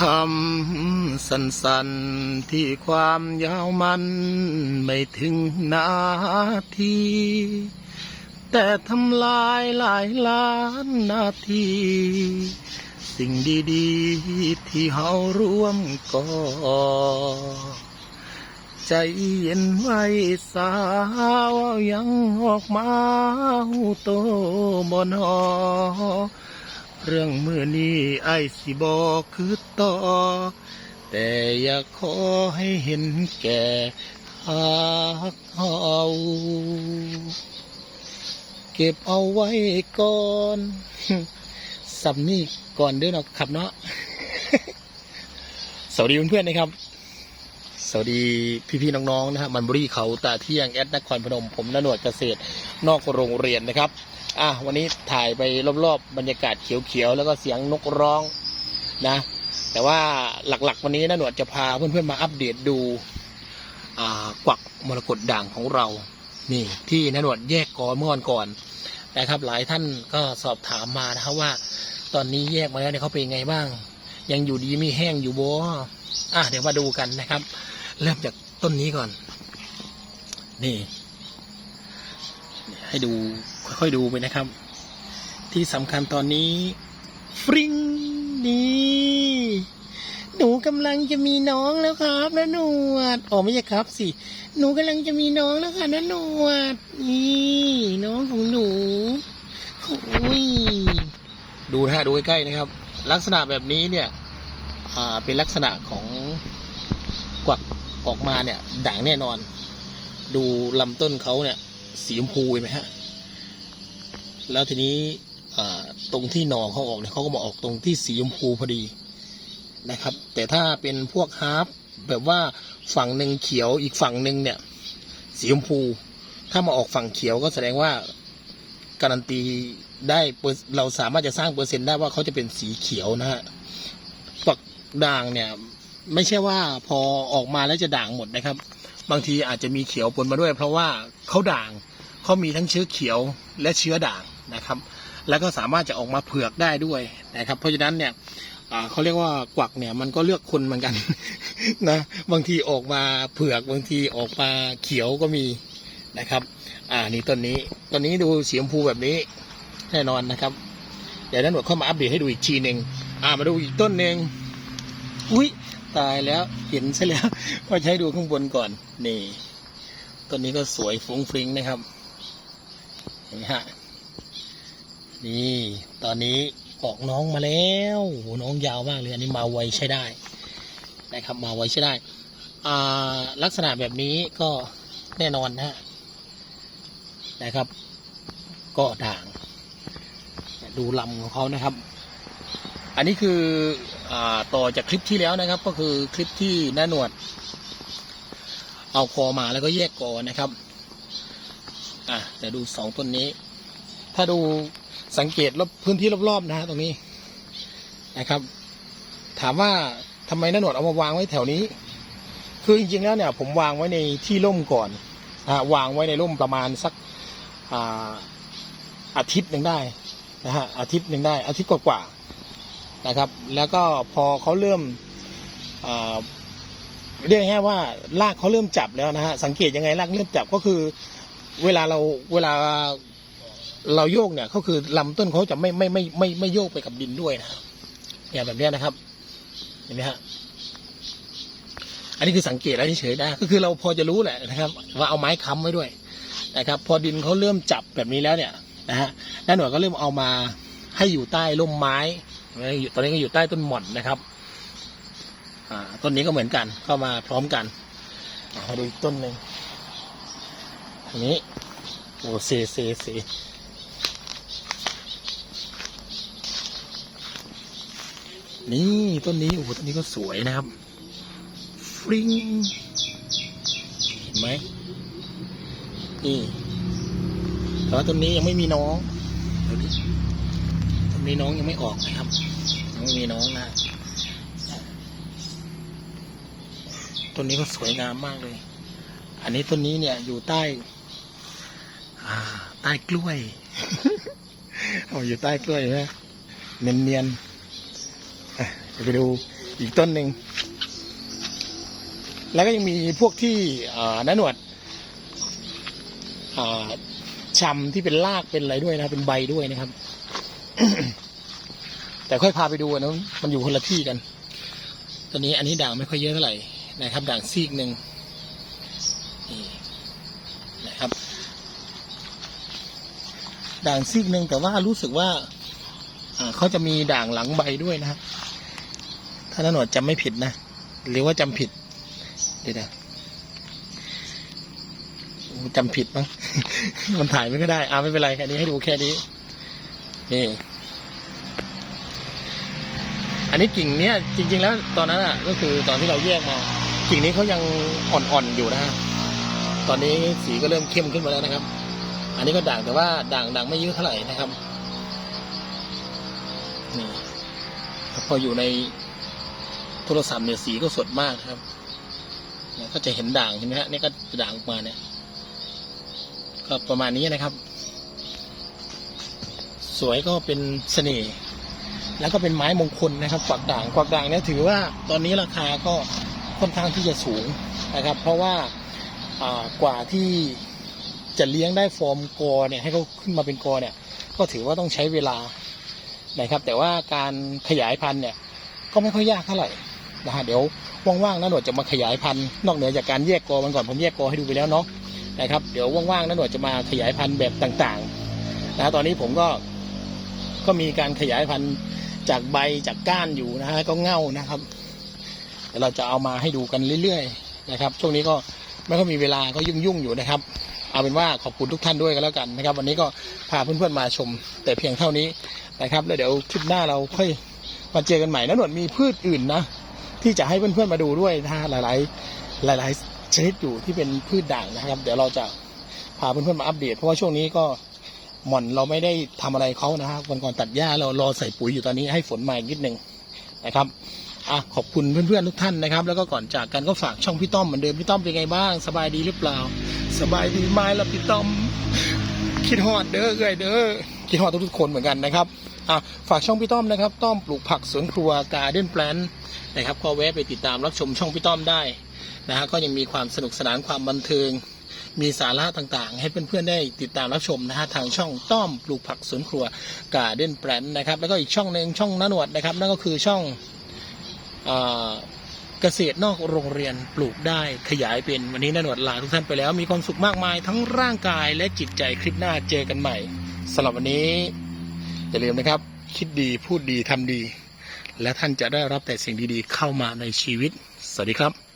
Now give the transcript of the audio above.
คำสั้นๆที่ความยาวมันไม่ถึงนาที แต่ทำลายหลายล้านนาที สิ่งดีๆที่เฮาร่วมก่อ ใจเย็นไว้สาวยังออกมาหูโตบนหอ เรื่องมือนี้ไอ้สิบอกคือต่อ แต่อยากขอให้เห็นแก่หักเฮาเก็บเอาไว้ก่อนสำนี่ก่อนเด้วยเนาะครับเนาะสวัสดีเพื่อนๆนะครับ สวัสดีพี่ๆน้องๆนะฮะมันบุรีเขาตาเที่ยงแอดนครพนม ผมนนวดเกษตร นอกโรงเรียนนะครับ อะวันนี้ถ่ายไปรอบๆบรรยากาศเขียวๆแล้วก็เสียงนกร้องนะ แต่ว่าหลักๆ วันนี้นหนวดจะพาเพื่อนๆมาอัปเดตดูอ่ากวักมรกตด่างของเรา นี่ ที่นหนวดแยกกอเมื่อวันก่อนนะครับหลายท่านก็สอบถามมานะครับว่า ตอนนี้แยกมาแล้วเนี่ยเขาเป็นไงบ้าง ยังอยู่ดีม่แห้งอยู่บ่อะเดี๋ยวมาดูกันนะครับ เริ่มจากต้นนี้ก่อน นี่ ให้ดู ค่อยๆดูไปนะครับ ที่สำคัญตอนนี้ฟริงนี่หนูกำลังจะมีน้องแล้วครับนะหนวดอ๋อไม่ใช่ครับสิหนูกำลังจะมีน้องแล้วค่ะนะหนวดนี่น้องของหนูโอ้ยดูนะฮะดูใกล้ๆนะครับ ลักษณะแบบนี้เนี่ยอ่าเป็นลักษณะของกวักออกมาเนี่ยด่างแน่นอน ดูลำต้นเขาเนี่ยสีชมพูเห็นไหมฮะ แล้วทีนี้ตรงที่หนองเขาออกเนี่ยเขาก็มาออกตรงที่สีชมพูพอดีนะครับ แต่ถ้าเป็นพวกฮาร์ปแบบว่าฝั่งหนึ่งเขียวอีกฝั่งหนึ่งเนี่ย สีชมพู ถ้ามาออกฝั่งเขียวก็แสดงว่าการันตีได้เปอร์เราสามารถจะสร้างเปอร์เซ็นต์ได้ว่าเขาจะเป็นสีเขียวนะฮะฝักด่างเนี่ย ไม่ใช่ว่าพอออกมาแล้วจะด่างหมดนะครับ บางทีอาจจะมีเขียวปนมาด้วย เพราะว่าเขาด่างเขามีทั้งเชื้อเขียวและเชื้อด่าง นะครับ แล้วก็สามารถจะออกมาเผือกได้ด้วยนะครับ เพราะฉะนั้นเนี่ยเขาเรียกว่ากวักเนี่ยมันก็เลือกคนเหมือนกันนะบางทีออกมาเผือกบางทีออกมาเขียวก็มีนะครับ อ่านี่ต้นนี้ต้นนี้ดูสีชมพูแบบนี้แน่นอนนะครับ เดี๋ยวนั้นหนวดเข้ามาอัปเดตให้ดูอีกทีหนึ่งอ่ามาดูอีกต้นหนึ่งอุ้ยตายแล้วเห็นซะแล้วก็ใช้ดูข้างบนก่อนนี่ต้นนี้ก็สวยฟุ้งฟริ้งนะครับเห็นไหมฮะ นี่ ตอนนี้ออกน้องมาแล้วโหน้องยาวมากเลยอันนี้มาไวใช้ได้ นะครับ มาไวใช้ได้ อ่า ลักษณะแบบนี้ก็แน่นอนนะฮะนะครับ ก็ด่าง ดูลำของเขานะครับ อันนี้คืออต่อจากคลิปที่แล้วนะครับ ก็คือคลิปที่น้าหนวด เอาคอมาแล้วก็แยกกอนะครับ อะเดี๋ยวดูสองต้นนี้ ถ้าดู สังเกตรอบพื้นที่รอบๆนะฮะตรงนี้นะครับ ถามว่าทำไมน้าหนวดเอามาวางไว้แถวนี้ คือจริงๆแล้วเนี่ย ผมวางไว้ในที่ร่มก่อนนะวางไว้ในร่มประมาณสักอาอาทิตย์หนึ่งได้นะฮะอาทิตย์หนึ่งได้ อาทิตย์กว่าๆนะครับ แล้วก็พอเขาเริ่มเรียกแค่ว่ารากเขาเริ่มจับแล้วนะฮะสังเกตยังไงรากเริ่มจับก็คือ เวลาเราเวลา เราโยกเนี่ยก็คือลำต้นเขาจะไม่ไม่ไม่ไม่ไม่โยกไปกับดินด้วยนะอย่างแบบนี้นะครับ เห็นไหมฮะอันนี้คือสังเกตแล้วเฉยๆนะก็คือเราพอจะรู้แหละนะครับ ว่าเอาไม้ค้ำไว้ด้วยนะครับ พอดินเขาเริ่มจับแบบนี้แล้วเนี่ยนะฮะน้าหน่วยก็เริ่มเอามาให้อยู่ใต้ร่มไม้อยู่ตอนนี้ก็อยู่ใต้ต้นหม่อนนะครับอ่าต้นนี้ก็เหมือนกันเข้ามาพร้อมกันมาดูอีกต้นหนึ่งอันนี้โอ้เซเซเซ นี่ต้นนี้โอ้โหต้นนี้ก็สวยนะครับฟริงเห็นไหมนี่แต่ว่าต้นนี้ยังไม่มีน้องเดี๋ยวดิต้นนี้น้องยังไม่ออกนะครับยังไม่มีน้องนะต้นนี้ก็สวยงามมากเลย อันนี้ต้นนี้เนี่ยอยู่ใต้อ่าใต้กล้วยโอ้อยู่ใต้กล้วยนะเนียนๆ ยวไปดูอีกต้นหนึ่ง แล้วก็ยังมีพวกที่อ่าน้าหนวดอ่าชำที่เป็นรากเป็นอะไรด้วยนะเป็นใบด้วยนะครับ แต่ค่อยพาไปดูนะมันอยู่คนละที่กัน ตอนนี้อันนี้ด่างไม่ค่อยเยอะเท่าไหร่นะครับ ด่างซีกหนึ่งนี่นะครับ ด่างซีกหนึ่งแต่ว่ารู้สึกว่าอ่าเขาจะมีด่างหลังใบด้วยนะครับ ถ้าน้าหนวดจำไม่ผิดนะ หรือว่าจำผิด เดี๋ยวนะจำผิดมั้ง มันถ่ายไม่ก็ได้อ่าไม่เป็นไรแค่นี้ให้ดูแค่นี้ นี่ อันนี้กิ่งเนี้ยจริง ๆ แล้วตอนนั้นอะ ก็คือตอนที่เราแยกมา กิ่งนี้เขายังอ่อนๆอยู่นะฮะ ตอนนี้สีก็เริ่มเข้มขึ้นมาแล้วนะครับ อันนี้ก็ด่างแต่ว่าด่างด่างไม่เยอะเท่าไหร่นะครับ นี่พออยู่ใน โทรศัพท์เนี่ยสีก็สดมากครับเนี่ยก็จะเห็นด่างเห็นไหมฮะนี่ก็จะด่างออกมาเนี่ย ก็ประมาณนี้นะครับ สวยก็เป็นเสน่ห์แล้วก็เป็นไม้มงคลนะครับกวักด่างกวักด่างเนี่ยถือว่าตอนนี้ราคาก็ค่อนข้างที่จะสูงนะครับ เพราะว่าอ่ากว่าที่จะเลี้ยงได้ฟอร์มกอเนี่ยให้เขาขึ้นมาเป็นกอเนี่ย ก็ถือว่าต้องใช้เวลานะครับ แต่ว่าการขยายพันธุ์เนี่ย ก็ไม่ค่อยยากเท่าไหร่ นะฮะเดี๋ยวว่างๆน้าหนวดจะมาขยายพันธุ์นอกเหนือจากการแยกกอมันก่อนผมแยกกอให้ดูไปแล้วเนาะนะครับเดี๋ยวว่างๆน้าหนวดจะมาขยายพันธุ์แบบต่างๆนะฮะตอนนี้ผมก็ก็มีการขยายพันธุ์จากใบจากก้านอยู่นะฮะก็เง่านะครับเดี๋ยวเราจะเอามาให้ดูกันเรื่อยๆนะครับ ช่วงนี้ก็ไม่ค่อยมีเวลาก็ยุ่งๆอยู่นะครับเอาเป็นว่าขอบคุณทุกท่านด้วยกันแล้วกันนะครับ วันนี้ก็พาเพื่อนๆมาชม แต่เพียงเท่านี้นะครับ แล้วเดี๋ยวคลิปหน้าเราค่อยมาเจอกันใหม่นะหนวดมีพืชอื่นนะ ที่จะให้เพื่อนๆมาดูด้วยนะฮะหลาย ๆ หลาย ๆ ชนิดอยู่ที่เป็นพืชด่างนะครับ เดี๋ยวเราจะพาเพื่อนๆมาอัปเดต เพราะว่าช่วงนี้ก็หม่อนเราไม่ได้ทำอะไรเขานะฮะวันก่อนตัดหญ้าเรารอใส่ปุ๋ยอยู่ตอนนี้ให้ฝนมาอีกนิดนึงนะครับอะขอบคุณเพื่อนๆทุกท่านนะครับ แล้วก็ก่อนจากกันก็ฝากช่องพี่ต้อมเหมือนเดิมพี่ต้อมเป็นไงบ้าง สบายดีหรือเปล่า สบายดีไหมล่ะพี่ต้อมคิดฮอดเด้อเอ้ยเด้อคิดฮอดทุกๆคนเหมือนกันนะครับ อะฝากช่องพี่ต้อมนะครับ ต้อมปลูกผักสวนครัวการ์เด้นแปลนนะครับก็แวะไปติดตามรับชมช่องพี่ต้อมได้นะฮะก็ยังมีความสนุกสนานความบันเทิง มีสาระต่างๆ ให้เพื่อนๆได้ติดตามรับชมนะฮะทางช่องต้อมปลูกผักสวนครัวการ์เด้นแปลนนะครับ แล้วก็อีกช่องหนึ่งช่องน้าหนวดนะครับ นั่นก็คือช่องเกษตรนอกโรงเรียนปลูกได้ขยายเป็นวันนี้น้าหนวดลาทุกท่านไปแล้วมีความสุขมากมายทั้งร่างกายและจิตใจคลิปหน้าเจอกันใหม่สำหรับวันนี้ อย่าลืมนะครับ คิดดีพูดดีทำดี และท่านจะได้รับแต่สิ่งดีๆ เข้ามาในชีวิต สวัสดีครับ